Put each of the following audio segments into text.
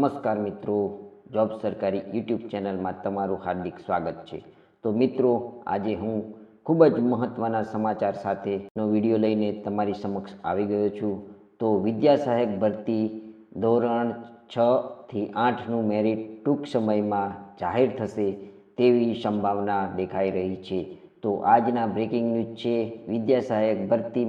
નમસ્કાર મિત્રો, જોબ સરકારી યુટ્યુબ ચેનલમાં તમારું હાર્દિક સ્વાગત છે. તો મિત્રો, આજે હું ખૂબ જ મહત્ત્વના સમાચાર સાથેનો વીડિયો લઈને તમારી સમક્ષ આવી ગયો છું. તો વિદ્યા સહાયક ભરતી ધોરણ છ થી આઠનું મેરિટ ટૂંક સમયમાં જાહેર થશે તેવી સંભાવના દેખાઈ રહી છે. તો આજના બ્રેકિંગ ન્યૂઝ છે, વિદ્યા સહાયક ભરતી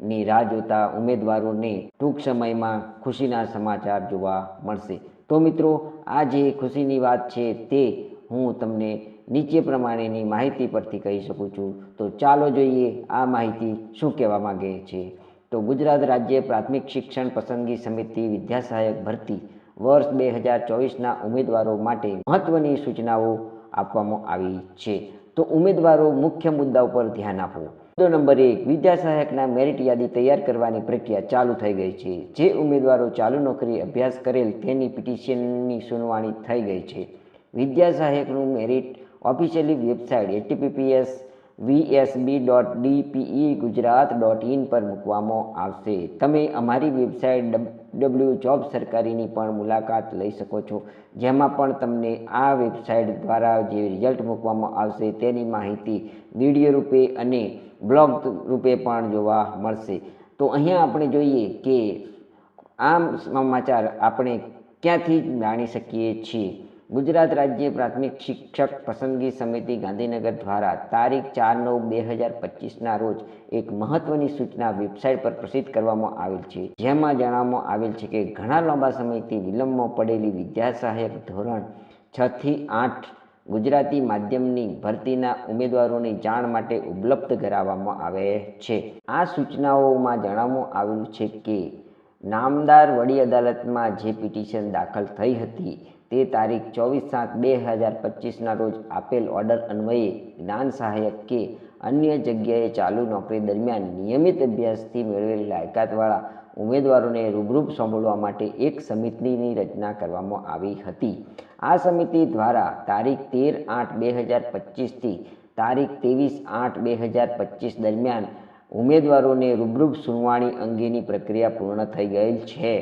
માટેની રાહ જોતા ઉમેદવારોને ટૂંક સમયમાં ખુશીના સમાચાર જોવા મળશે. તો મિત્રો, આ જે ખુશીની વાત છે તે હું તમને નીચે પ્રમાણેની માહિતી પરથી કહી શકું છું. તો ચાલો જોઈએ આ માહિતી શું કહેવા માંગે છે. તો ગુજરાત રાજ્ય પ્રાથમિક શિક્ષણ પસંદગી સમિતિ વિદ્યા સહાયક ભરતી વર્ષ બે હજાર ચોવીસના ઉમેદવારો માટે મહત્વની સૂચનાઓ આપવામાં આવી છે. તો ઉમેદવારો મુખ્ય મુદ્દા ઉપર ધ્યાન આપો. મુદ્દો નંબર એક વિદ્યા સહાયકના મેરિટ યાદી તૈયાર કરવાની પ્રક્રિયા ચાલુ થઈ ગઈ છે. જે ઉમેદવારો ચાલુ નોકરી અભ્યાસ કરેલ તેની પિટિશનની સુનાવણી થઈ ગઈ છે. વિદ્યા સહાયકનું merit officially website ATPPS VSB dot DPE Gujarat dot in પર મૂકવામાં આવશે. તમે અમારી વેબસાઇટ ડબલ્યુ જોબ સરકારીની પણ મુલાકાત લઈ શકો છો, જેમાં પણ તમને આ વેબસાઇટ દ્વારા જે રિઝલ્ટ મૂકવામાં આવશે તેની માહિતી વીડિયો રૂપે અને બ્લોગ રૂપે પણ જોવા મળશે. તો અહીંયા આપણે જોઈએ કે આમ સમાચાર આપણે ક્યાંથી જાણી શકીએ છીએ? ગુજરાત રાજ્ય પ્રાથમિક શિક્ષક પસંદગી સમિતિ ગાંધીનગર દ્વારા તારીખ ચાર નવ બે હજાર પચીસના રોજ એક મહત્વની સૂચના વેબસાઇટ પર પ્રસિદ્ધ કરવામાં આવેલ છે. જેમાં જણાવવામાં આવેલ છે કે ઘણા લાંબા સમયથી વિલંબમાં પડેલી વિદ્યા સહાયક ધોરણ છ થી આઠ ગુજરાતી માધ્યમની ભરતીના ઉમેદવારોની જાણ માટે ઉપલબ્ધ કરાવવામાં આવે છે. આ સૂચનાઓમાં જણાવવામાં આવ્યું છે કે, નામદાર વડી અદાલતમાં જે પિટિશન દાખલ થઈ હતી, તે તારીખ ચોવીસ સાત બે હજાર પચીસના રોજ આપેલ ઓર્ડર અન્વયે જ્ઞાન સહાયક કે અન્ય જગ્યાએ ચાલુ નોકરી દરમિયાન નિયમિત અભ્યાસથી મેળવેલી લાયકાતવાળા ઉમેદવારોને રૂબરૂપ સાંભળવા માટે એક સમિતિની રચના કરવામાં આવી હતી. આ સમિતિ દ્વારા તારીખ તેર આઠ બે હજાર પચીસથી તારીખ ત્રેવીસ આઠ બે હજાર પચીસ દરમિયાન ઉમેદવારોને રૂબરૂપ સુનવાણી અંગેની પ્રક્રિયા પૂર્ણ થઈ ગયેલ છે.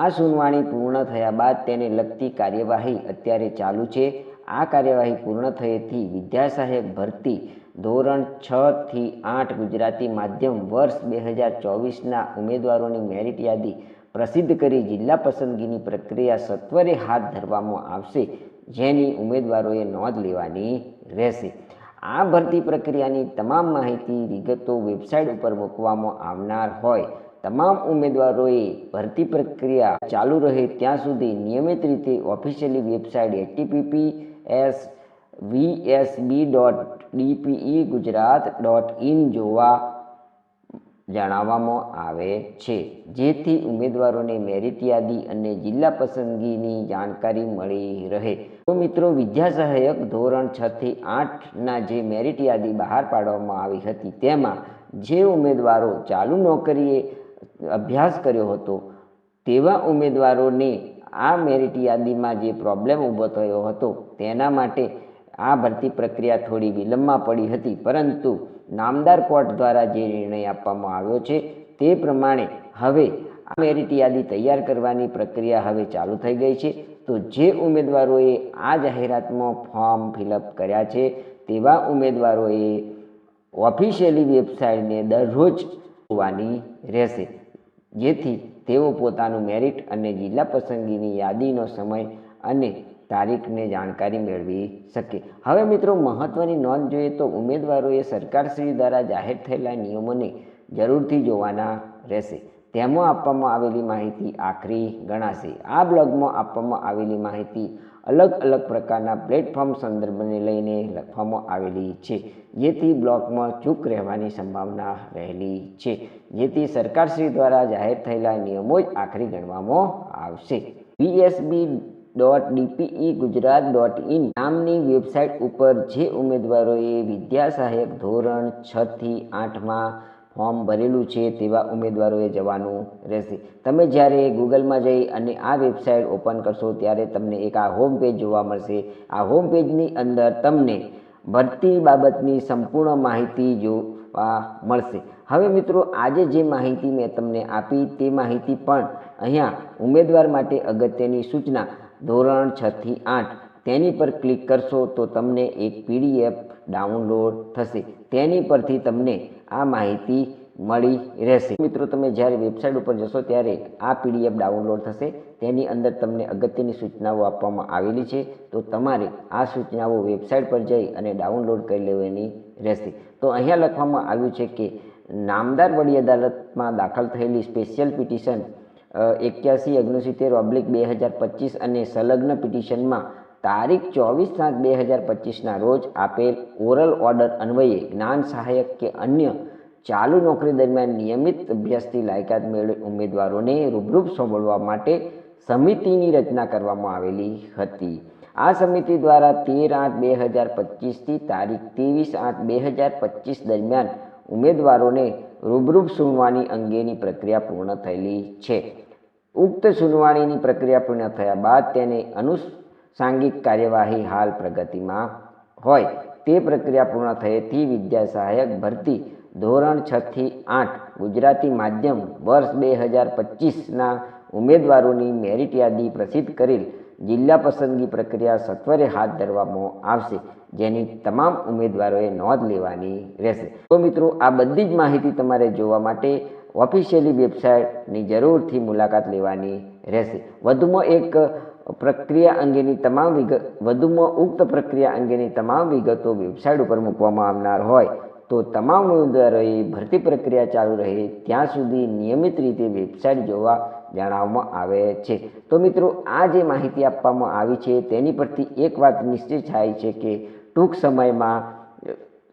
આ સુનવાણી પૂર્ણ થયા બાદ તેને લગતી કાર્યવાહી અત્યારે ચાલુ છે. આ કાર્યવાહી પૂર્ણ થયેથી વિદ્યાસાહેબ ભરતી ધોરણ છ થી આઠ ગુજરાતી માધ્યમ વર્ષ બે હજાર ચોવીસના ઉમેદવારોની મેરિટ યાદી પ્રસિદ્ધ કરી જિલ્લા પસંદગીની પ્રક્રિયા સત્વરે હાથ ધરવામાં આવશે. જેની ઉમેદવારોએ નોંધ લેવાની રહેશે. આ ભરતી પ્રક્રિયાની તમામ માહિતી, વિગતો વેબસાઇટ ઉપર મૂકવામાં આવનાર હોય. તમામ ઉમેદવારોએ ભરતી પ્રક્રિયા ચાલુ રહે ત્યાં સુધી નિયમિત રીતે officially website ATPP S VSB dot DPE Gujarat dot in જોવા જણાવવામાં આવે છે. જેથી ઉમેદવારોને મેરિટ યાદી અને જિલ્લા પસંદગીની જાણકારી મળી રહે. તો મિત્રો વિદ્યા સહાયક ધોરણ છ થી આઠના જે મેરિટ યાદી બહાર પાડવામાં આવી હતી, તેમાં જે ઉમેદવારો ચાલુ નોકરીએ અભ્યાસ કર્યો હતો, તેવા ઉમેદવારોને આ મેરિટ યાદીમાં જે પ્રોબ્લેમ ઊભો થયો હતો, તેના માટે આ ભરતી પ્રક્રિયા થોડી વિલંબમાં પડી હતી. પરંતુ નામદાર કોર્ટ દ્વારા જે નિર્ણય આપવામાં આવ્યો છે તે પ્રમાણે હવે આ મેરિટ યાદી તૈયાર કરવાની પ્રક્રિયા હવે ચાલુ થઈ ગઈ છે. તો જે ઉમેદવારોએ આ જાહેરાતમાં ફોર્મ ફિલઅપ કર્યા છે તેવા ઉમેદવારોએ ઓફિશિયલી વેબસાઇટને દરરોજ જોવાની રહેશે. જેથી તેઓ પોતાનું મેરિટ અને જિલ્લા પસંદગીની યાદીનો સમય અને તારીખને જાણકારી મેળવી શકે હવે મિત્રો મહત્ત્વની નોંધ જોઈએ તો ઉમેદવારોએ સરકારશ્રી દ્વારા જાહેર થયેલા નિયમોને જરૂરથી જોવાના રહેશે. તેમાં આપવામાં આવેલી માહિતી આખરી ગણાશે. આ બ્લોગમાં આપવામાં આવેલી માહિતી અલગ અલગ પ્રકારના પ્લેટફોર્મ સંદર્ભને લઈને લખવામાં આવેલી છે, જેથી બ્લોગમાં ચૂક રહેવાની સંભાવના રહેલી છે, જેથી સરકારશ્રી દ્વારા જાહેર થયેલા નિયમો જ આખરી ગણવામાં આવશે. VSB dot DPE Gujarat dot in નામની વેબસાઇટ ઉપર જે ઉમેદવારોએ વિદ્યા સહાયક ધોરણ છ થી આઠમાં ફોર્મ ભરેલું છે તેવા ઉમેદવારોએ જવાનું રહેશે. તમે જ્યારે ગૂગલમાં જઈ અને આ વેબસાઇટ ઓપન કરશો ત્યારે તમને એક આ હોમ પેજ જોવા મળશે. આ હોમ પેજની અંદર તમને ભરતી બાબતની સંપૂર્ણ માહિતી જોવા મળશે. હવે મિત્રો, આજે જે માહિતી મેં તમને આપી તે માહિતી પણ અહીંયા ઉમેદવાર માટે અગત્યની સૂચના. ધોરણ છ થી આઠ. તેની પર ક્લિક કરશો તો તમને એક પીડીએફ ડાઉનલોડ થશે. તેની પરથી તમને આ માહિતી મળી રહેશે. મિત્રો, તમે જ્યારે વેબસાઇટ ઉપર જશો ત્યારે આ પીડીએફ ડાઉનલોડ થશે. તેની અંદર તમને અગત્યની સૂચનાઓ આપવામાં આવેલી છે. તો તમારે આ સૂચનાઓ વેબસાઇટ પર જઈ અને ડાઉનલોડ કરી લેવાની રહેશે. તો અહીંયા લખવામાં આવ્યું છે કે, નામદાર વડી અદાલતમાં દાખલ થયેલી સ્પેશિયલ પિટિશન એક્યાસી ઓગણસિત્તેર ઓબ્લિક બે હજાર પચીસ અને સંલગ્ન પિટિશનમાં તારીખ ચોવીસ સાત બે હજાર પચીસના રોજ આપેલ ઓરલ ઓર્ડર અન્વયે જ્ઞાન સહાયક કે અન્ય ચાલુ નોકરી દરમિયાન નિયમિત અભ્યાસથી લાયકાત મેળવેલ ઉમેદવારોને રૂબરૂપ સાંભળવા માટે સમિતિની રચના કરવામાં આવેલી હતી. આ સમિતિ દ્વારા તેર આઠ બે હજાર પચીસથી તારીખ ત્રેવીસ આઠ બે હજાર પચીસ દરમિયાન ઉમેદવારોને રૂબરૂપ સુનવાની અંગેની પ્રક્રિયા પૂર્ણ થયેલી છે. ઉક્ત સુનવાણીની પ્રક્રિયા પૂર્ણ થયા બાદ તેને અનુસાંગિક કાર્યવાહી હાલ પ્રગતિમાં હોય. તે પ્રક્રિયા પૂર્ણ થયેથી વિદ્યા સહાયક ભરતી ધોરણ છ થી આઠ ગુજરાતી માધ્યમ વર્ષ બે હજાર પચીસના ઉમેદવારોની મેરિટ યાદી પ્રસિદ્ધ કરેલ જિલ્લા પસંદગી પ્રક્રિયા સત્વરે હાથ ધરવામાં આવશે. જેની તમામ ઉમેદવારોએ નોંધ લેવાની રહેશે. તો મિત્રો, આ બધી જ માહિતી તમારે જોવા માટે ઓફિશિયલી વેબસાઇટની જરૂરથી મુલાકાત લેવાની રહેશે. વધુમાં એક પ્રક્રિયા અંગેની તમામ વિગત, વધુમાં ઉક્ત પ્રક્રિયા અંગેની તમામ વિગતો વેબસાઇટ ઉપર મૂકવામાં આવનાર હોય તો તમામ ઉમેદવારોએ ભરતી પ્રક્રિયા ચાલુ રહે ત્યાં સુધી નિયમિત રીતે વેબસાઇટ જોવા જણાવવામાં આવે છે. તો મિત્રો, આ જે માહિતી આપવામાં આવી છે તેની પરથી એક વાત નિશ્ચિત થાય છે કે ટૂંક સમયમાં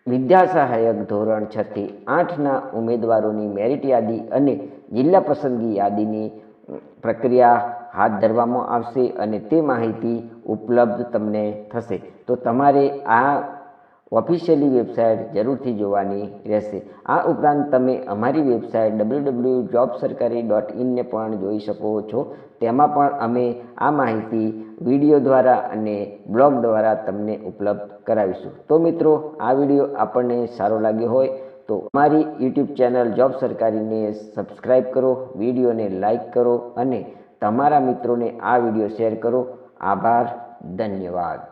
વિદ્યા સહાયક ધોરણ છથી આઠના ઉમેદવારોની મેરિટ યાદી અને જિલ્લા પસંદગી યાદીની પ્રક્રિયા હાથ ધરવામાં આવશે અને તે માહિતી ઉપલબ્ધ તમને થશે. તો તમારે આ ઓફિશિયલી વેબસાઇટ જરૂરથી જોવાની રહેશે. આ ઉપરાંત તમે અમારી website W W job Sarkari dot ઇનને પણ જોઈ શકો છો. તેમાં પણ અમે આ માહિતી વીડિયો દ્વારા અને બ્લોગ દ્વારા તમને ઉપલબ્ધ કરાવીશું. તો મિત્રો, આ વીડિયો આપણને સારો લાગ્યો હોય તો અમારી યુટ્યુબ ચેનલ જોબ સરકારીને સબસ્ક્રાઈબ કરો, વિડીયોને લાઈક કરો અને તમારા મિત્રોને આ વીડિયો શેર કરો. આભાર, ધન્યવાદ.